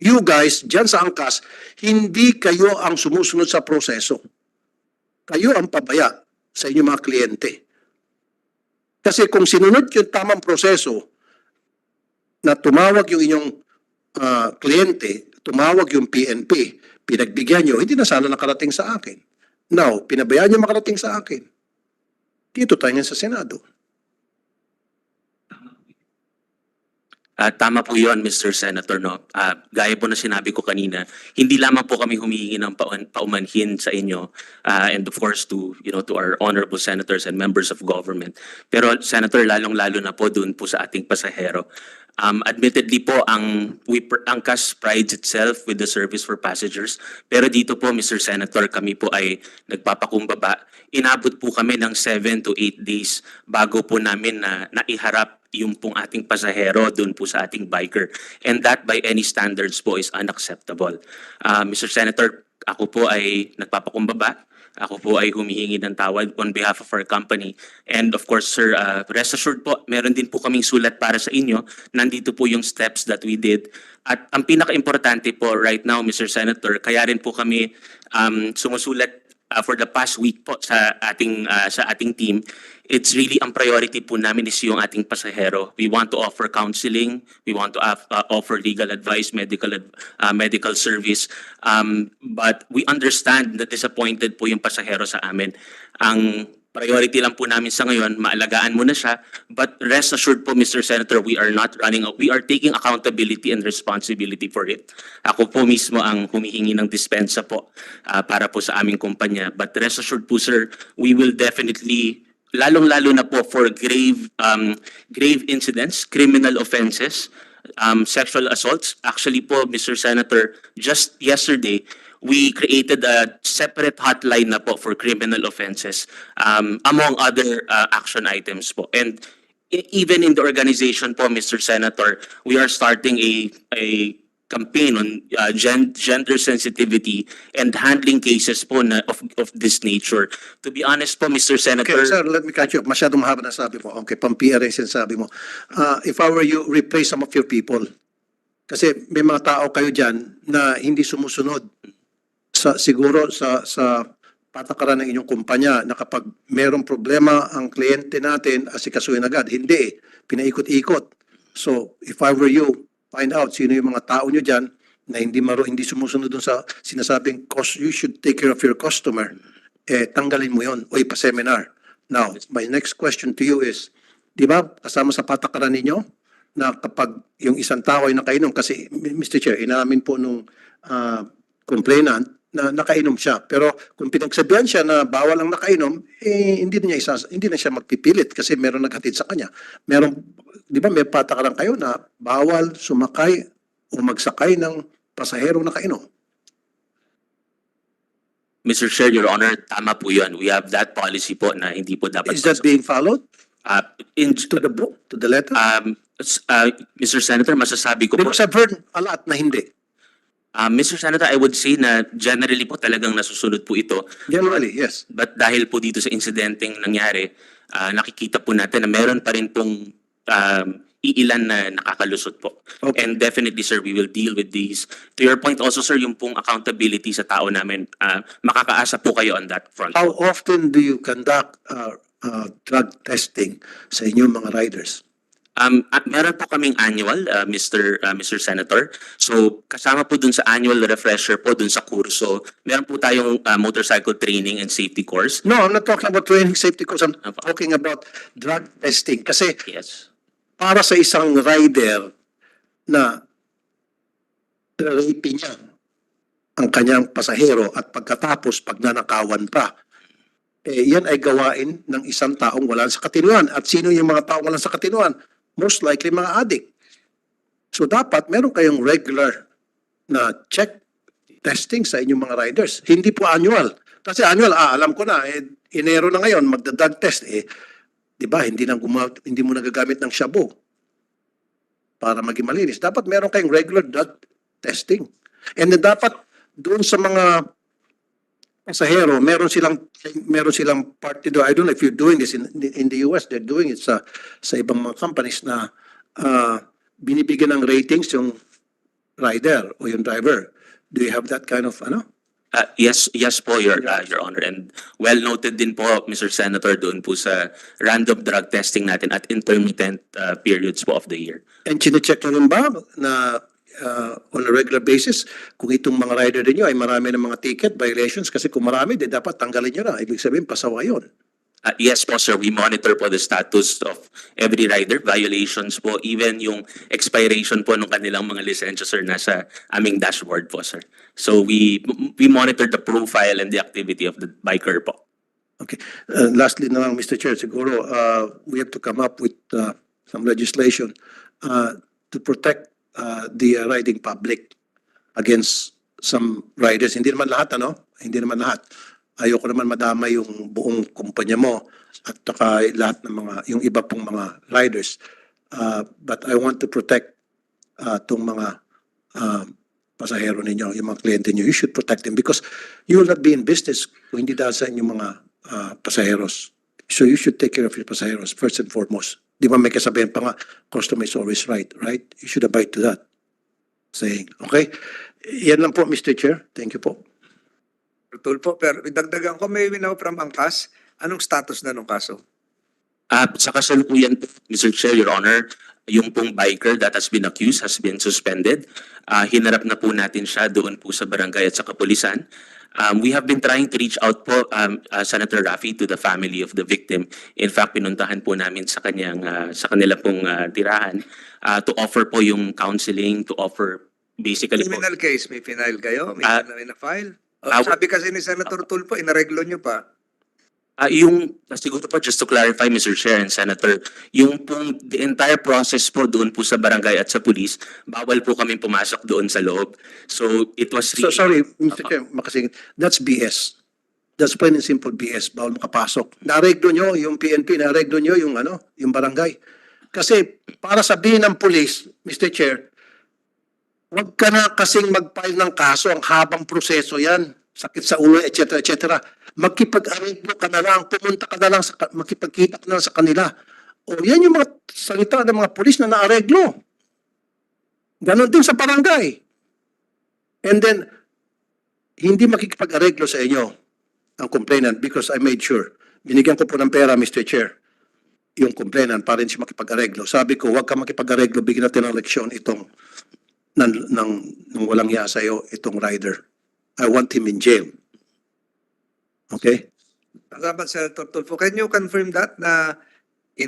You guys, dyan sa angkas, hindi kayo ang sumusunod sa proseso. Kayo ang pabaya sa inyong mga kliyente. Kasi kung sinunod yung tamang proseso na tumawag yung inyong ah, kliyente, tumawag yung PNP, pinagbigyan nyo, hindi na sana nakarating sa akin. Now, pinabayaan nyo makarating sa akin. Dito tayo sa Senado. Ah, tama po yon Mr. Senator. No? Ah, gaya po na sinabi ko kanina, hindi lamang po kami humihingi ng paumanhin sa inyo ah, and of course to, you know, to our honorable senators and members of government. Pero Senator, lalong-lalo na po doon po sa ating pasahero. Um, admittedly po, ang, we, ang CAS prides itself with the service for passengers. Pero dito po, Mr. Senator, kami po ay nagpapakumbaba. Inabot po kami ng 7 to 8 days bago po namin na naiharap yung pong ating pasahero doon po sa ating biker. And that by any standards po is unacceptable. Uh, Mr. Senator, ako po ay nagpapakumbaba. Ako po ay humihingi ng tawad on behalf of our company. And of course, sir, uh, rest assured po, meron din po kaming sulat para sa inyo. Nandito po yung steps that we did. At ang pinaka-importante po right now, Mr. Senator, kaya rin po kami um, sumusulat uh, for the past week po sa ating uh, sa ating team, it's really ang priority po namin is yung ating pasahero. We want to offer counseling, we want to af- uh, offer legal advice, medical ad- uh, medical service. Um, but we understand that disappointed po yung pasahero sa amin. Ang priority lang po namin sa ngayon, maalagaan mo na siya. But rest assured po, Mr. Senator, we are not running, we are taking accountability and responsibility for it. Ako po mismo ang humihingi ng dispensa po ah, para po sa aming kumpanya. But rest assured po, sir, we will definitely lalong-lalo na po for grave um, grave incidents, criminal offenses, um, sexual assaults. Actually po, Mr. Senator, just yesterday, we created a separate hotline na po for criminal offenses um, among other uh, action items po. And e- even in the organization po, Mr. Senator, we are starting a a campaign on uh, gen- gender sensitivity and handling cases po na of of this nature. To be honest po, Mr. Senator, Okay, sir, let me catch you up. Masyadong mahaba na sabi mo. Okay, pang-PR yung sinasabi mo. Uh, if I were you, replace some of your people. Kasi may mga tao kayo dyan na hindi sumusunod sa siguro sa sa patakaran ng inyong kumpanya na kapag merong problema ang kliyente natin, asikasuhin agad. Hindi. Pinaikot-ikot. So, if I were you, find out sino yung mga tao nyo dyan na hindi maro, hindi sumusunod dun sa sinasabing cost, you should take care of your customer. Eh, tanggalin mo yon o ipa-seminar. Now, my next question to you is, di ba, kasama sa patakaran ninyo, na kapag yung isang tao ay nakainom, kasi Mr. Chair, inamin po nung ah, complainant na nakainom siya. Pero kung pinagsabihan siya na bawal ang nakainom, eh, hindi na niya isas, hindi na siya magpipilit kasi meron naghatid sa kanya. Meron, di ba, may patakaran kayo na bawal sumakay o magsakay ng pasaherong nakainom. Mr. Chair, Your Honor, tama po yun. We have that policy po na hindi po dapat. Is that being followed Uh, in, to the book, to the letter? um, uh, Mr. Senator, masasabi ko po, Because I've heard a lot na hindi. Uh, Mr. Senator, I would say na generally po talagang nasusunod po ito. Generally, yes. But dahil po dito sa insidenteng nangyari, ah, nakikita po natin na meron pa rin pong um, iilan na nakakalusot po. Okay. And definitely, sir, we will deal with these. To your point also, sir, yung pong accountability sa tao namin, ah, makakaasa po kayo on that front. How often do you conduct uh, uh, drug testing sa inyong mga riders? Um, at meron po kaming annual, uh, Mr. uh, Mr. Senator. So, kasama po dun sa annual refresher po dun sa kurso, meron po tayong uh, motorcycle training and safety course. No, I'm not talking about training safety course. I'm talking about drug testing. Kasi Yes. para sa isang rider na rape niya ang kanyang pasahero at pagkatapos pagnanakawan pa, eh, yan ay gawain ng isang taong wala sa katinuan. At sino yung mga taong wala sa katinuan? Most likely mga addict. So dapat meron kayong regular na check testing sa inyong mga riders. Hindi po annual. Kasi annual, ah, alam ko na, eh, Enero na ngayon, magda-drug test. Eh, di ba, hindi, nang guma- hindi mo nagagamit ng shabu para maging malinis. Dapat meron kayong regular drug testing. And then dapat doon sa mga pasahero, meron silang meron silang party do. I don't know if you're doing this in in the US, they're doing it sa sa ibang mga companies na ah, binibigyan ng ratings yung rider o yung driver. Do you have that kind of, ano? Uh, yes, yes po, Your, uh, Your Honor. And well noted din po, Mr. Senator, doon po sa random drug testing natin at intermittent uh, periods po of the year. And chinecheck nyo rin ba na uh, on a regular basis kung itong mga rider din nyo ay marami ng mga ticket violations kasi kung marami, di dapat tanggalin nyo na. Ibig sabihin, pasawa yun. Uh, yes po, sir. We monitor po the status of every rider, violations po, even yung expiration po ng kanilang mga lisensya, sir, nasa aming dashboard po, sir. So we we monitor the profile and the activity of the biker po. Okay. Uh, lastly na lang, Mr. Chair, siguro uh, we have to come up with uh, some legislation uh, to protect uh, the uh, riding public against some riders. Hindi naman lahat, ano? Hindi naman lahat. Ayoko naman madama yung buong kumpanya mo at saka lahat ng mga, yung iba pong mga riders. Uh, but I want to protect uh, tong mga uh, pasahero ninyo, yung mga kliyente nyo. You should protect them because you will not be in business kung hindi dahil sa inyong mga uh, pasaheros. So you should take care of your pasaheros first and foremost. Di ba may kasabihan pa nga, customer is always right, right? You should abide to that saying. Okay? Yan lang po, Mr. Chair. Thank you po. Tulpo, pero idagdagan ko, may winaw from angkas. Anong status na nung kaso? Uh, sa kasalukuyan po, Mr. Chair, Your Honor, yung pong biker that has been accused has been suspended. Uh, hinarap na po natin siya doon po sa barangay at sa kapulisan. Um, we have been trying to reach out po, um, uh, Senator Rafi, to the family of the victim. In fact, pinuntahan po namin sa kanyang, uh, sa kanila pong uh, tirahan uh, to offer po yung counseling, to offer basically po. Criminal case, may final kayo? May uh, na file? O, ah, sabi kasi ni Senator Tulfo, inareglo nyo pa. Ah, yung, siguro po, just to clarify, Mr. Chair and Senator, yung pong, the entire process po doon po sa barangay at sa police, bawal po kami pumasok doon sa loob. So, it was So, really... sorry, Mr. Chair, makasingit. That's BS. That's plain and simple BS. Bawal makapasok. Nareglo nyo yung PNP, nareglo nyo yung ano, yung barangay. Kasi para sabihin ng police, Mr. Chair, huwag ka na kasing mag-file ng kaso, ang habang proseso yan, sakit sa ulo, etc. etc. Magkipag-arreglo ka na lang, pumunta ka na lang, sa, makipagkita ka na lang sa kanila. O yan yung mga salita ng mga polis na naareglo. Ganon din sa barangay. And then, hindi makikipag-areglo sa inyo ang complainant because I made sure. Binigyan ko po ng pera, Mr. Chair, yung complainant para rin siya makipag-areglo. Sabi ko, huwag ka makipag-areglo, bigyan natin ng leksyon itong ng, ng, ng walang iya sa'yo, itong rider. I want him in jail. Okay? Salamat, Senator Tulfo. Can you confirm that na